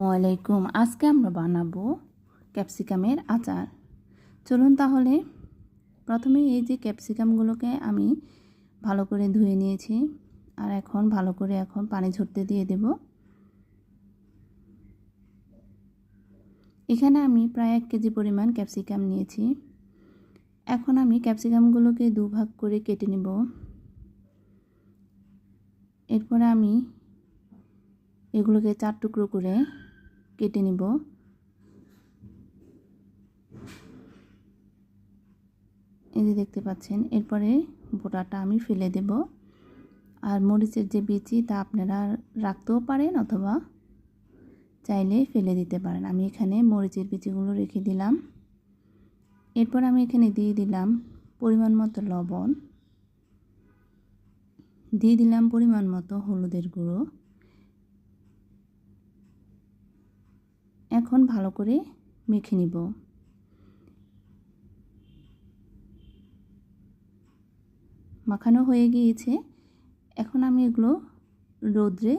ওয়ালাইকুম, আজকে আমরা বানাবো ক্যাপসিকামের আচার। চলুন তাহলে, প্রথমে এই যে ক্যাপসিকামগুলোকে আমি ভালো করে ধুয়ে নিয়েছি, আর এখন ভালো করে এখন পানি ঝরতে দিয়ে দেব। এখানে আমি প্রায় এক কেজি পরিমাণ ক্যাপসিকাম নিয়েছি। এখন আমি ক্যাপসিকামগুলোকে দুভাগ করে কেটে নেব। এরপরে আমি এগুলোকে চার টুকরো করে কেটে নিব। এই যে দেখতে পাচ্ছেন, এরপরে বোটাটা আমি ফেলে দেব। আর মরিচের যে বিচি, তা আপনারা রাখতেও পারেন অথবা চাইলে ফেলে দিতে পারেন। আমি এখানে মরিচের বিচিগুলো রেখে দিলাম। এরপর আমি এখানে দিয়ে দিলাম পরিমাণ মতো লবণ। দিয়ে দিলাম পরিমাণ মতো হলুদের গুঁড়ো। এখন ভালো করে মেখে নিব। মাখানো হয়ে গিয়েছে। এখন আমি এগুলো রোদ্রে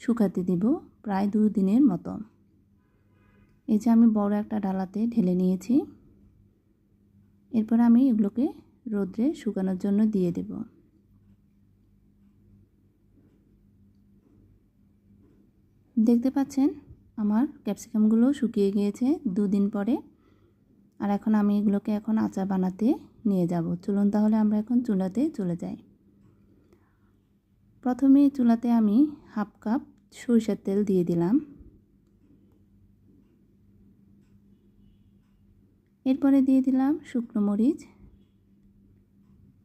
শুকাতে দেব প্রায় দু দিনের মতো। এই যে আমি বড় একটা ডালাতে ঢেলে নিয়েছি। এরপর আমি এগুলোকে রোদ্রে শুকানোর জন্য দিয়ে দেব। দেখতে পাচ্ছেন? আমার ক্যাপসিকামগুলো শুকিয়ে গিয়েছে দুদিন পরে। আর এখন আমি এগুলোকে এখন আচার বানাতে নিয়ে যাব। চলুন তাহলে আমরা এখন চুলাতে চলে যাই। প্রথমে চুলাতে আমি হাফ কাপ সরিষার তেল দিয়ে দিলাম। এরপরে দিয়ে দিলাম শুকনো মরিচ,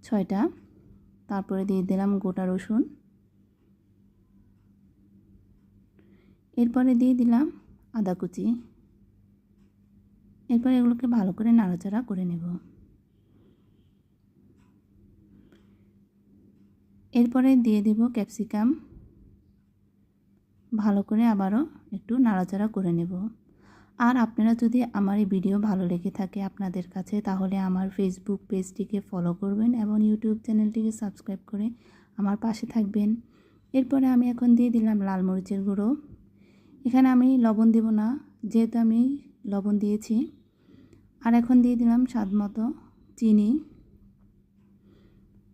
ছয়টা। তারপরে দিয়ে দিলাম গোটা রসুন। এরপরে দিয়ে দিলাম আদা কুচি। এরপর এগুলোকে ভালো করে নাড়াচাড়া করে নেব। এরপরে দিয়ে দেব ক্যাপসিকাম। ভালো করে আবারও একটু নাড়াচাড়া করে নেব। আর আপনারা যদি আমার এই ভিডিও ভালো লেগে থাকে আপনাদের কাছে, তাহলে আমার ফেসবুক পেজটিকে ফলো করবেন এবং ইউটিউব চ্যানেলটিকে সাবস্ক্রাইব করে আমার পাশে থাকবেন। এরপরে আমি এখন দিয়ে দিলাম লাল মরিচের গুঁড়ো। এখানে আমি লবণ দেব না, যেহেতু আমি লবণ দিয়েছি। আর এখন দিয়ে দিলাম স্বাদ মতো চিনি।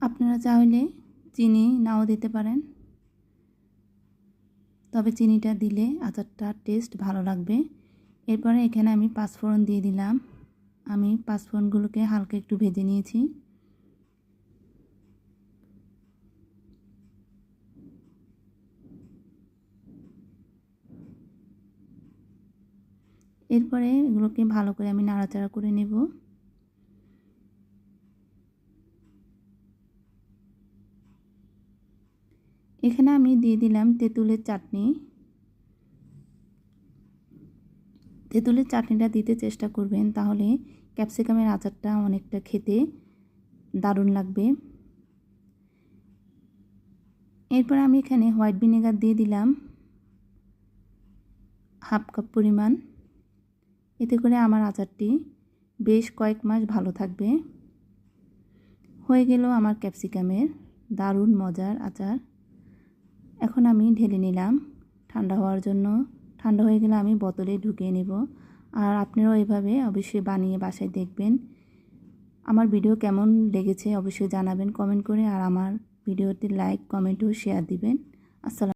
আপনারা চাইলে চিনি নাও দিতে পারেন। তবে চিনিটা দিলে আচারটার টেস্ট ভালো লাগবে। এরপরে এখানে আমি পাঁচফোড়ন দিয়ে দিলাম। আমি পাঁচফোড়নগুলোকে হালকা একটু ভেজে নিয়েছি। এরপরে এগুলোকে ভালো করে আমি নাড়াচাড়া করে নেব। এখানে আমি দিয়ে দিলাম তেঁতুলের চাটনি। তেঁতুলের চাটনিটা দিতে চেষ্টা করবেন, তাহলে ক্যাপসিকামের আচারটা অনেকটা খেতে দারুণ লাগবে। এরপর আমি এখানে হোয়াইট ভিনেগার দিয়ে দিলাম, হাফ কাপ পরিমাণ। এতে করে আমার আচারটি বেশ কয়েক মাস ভালো থাকবে। হয়ে গেল আমার ক্যাপসিকামের দারুণ মজার আচার। এখন আমি ঢেলে নিলাম। ঠান্ডা হওয়ার জন্য ঠান্ডা হয়ে গেলে আমি বোতলে ঢুকিয়ে নেব। আর আপনারাও এভাবে অবশ্যই বানিয়ে বাসায় দেখবেন। আমার ভিডিও কেমন লেগেছে অবশ্যই জানাবেন কমেন্ট করে। আর আমার ভিডিওতে লাইক, কমেন্ট ও শেয়ার দিবেন। আসসালাম।